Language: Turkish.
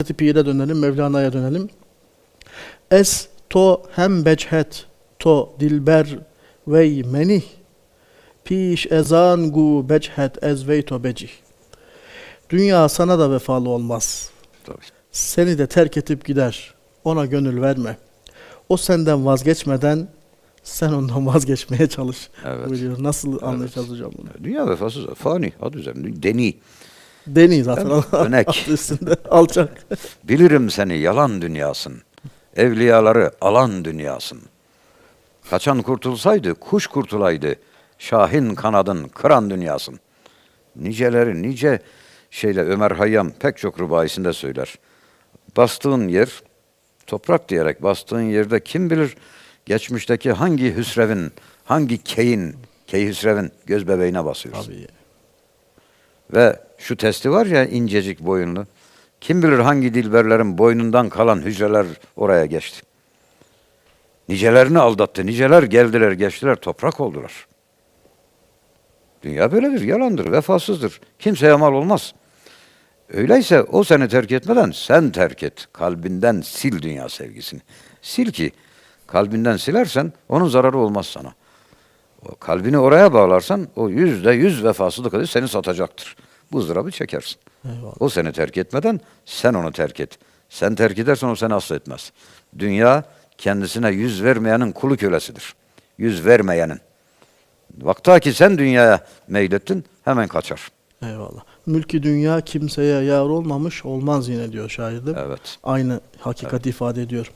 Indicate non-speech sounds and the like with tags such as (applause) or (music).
Hazreti Pir'e dönelim, Mevlana'ya dönelim. Es to hem beçhet to dilber vey menih piş ezan gu beçhet ezvey to becih. Dünya sana da vefalı olmaz. Tabii. Seni de terk edip gider. Ona gönül verme. O senden vazgeçmeden sen ondan (laughs) vazgeçmeye çalış. Evet. Buyuruyor. Nasıl anlayacağız hocam bunu? Dünya vefasız, fani, adı üzerinde, deni. Deni zaten. (laughs) Adı üstünde. Alçak. Bilirim seni yalan dünyasın. Evliyaları alan dünyasın. Kaçan kurtulsaydı, kuş kurtulaydı. Şahin kanadın kıran dünyasın. Niceleri, nice şeyle Ömer Hayyam pek çok rubayisinde söyler. Bastığın yer, toprak diyerek bastığın yerde kim bilir geçmişteki hangi hüsrevin, hangi keyin, key hüsrevin göz bebeğine basıyorsun. Tabii. Ve şu testi var ya incecik boyunlu. Kim bilir hangi dilberlerin boynundan kalan hücreler oraya geçti. Nicelerini aldattı. Niceler geldiler geçtiler toprak oldular. Dünya böyledir, yalandır, vefasızdır. Kimseye mal olmaz. Öyleyse o seni terk etmeden sen terk et. Kalbinden sil dünya sevgisini. Sil ki kalbinden silersen onun zararı olmaz sana. O kalbini oraya bağlarsan o yüzde yüz vefasızlık seni satacaktır. Bu ızdırabı çekersin. Eyvallah. O seni terk etmeden sen onu terk et. Sen terk edersen o seni asla etmez. Dünya kendisine yüz vermeyenin kulu kölesidir. Yüz vermeyenin. Vakta ki sen dünyaya meylettin hemen kaçar. Eyvallah. Mülki dünya kimseye yar olmamış olmaz yine diyor şair değil mi? Evet. Aynı hakikati ifade ediyor.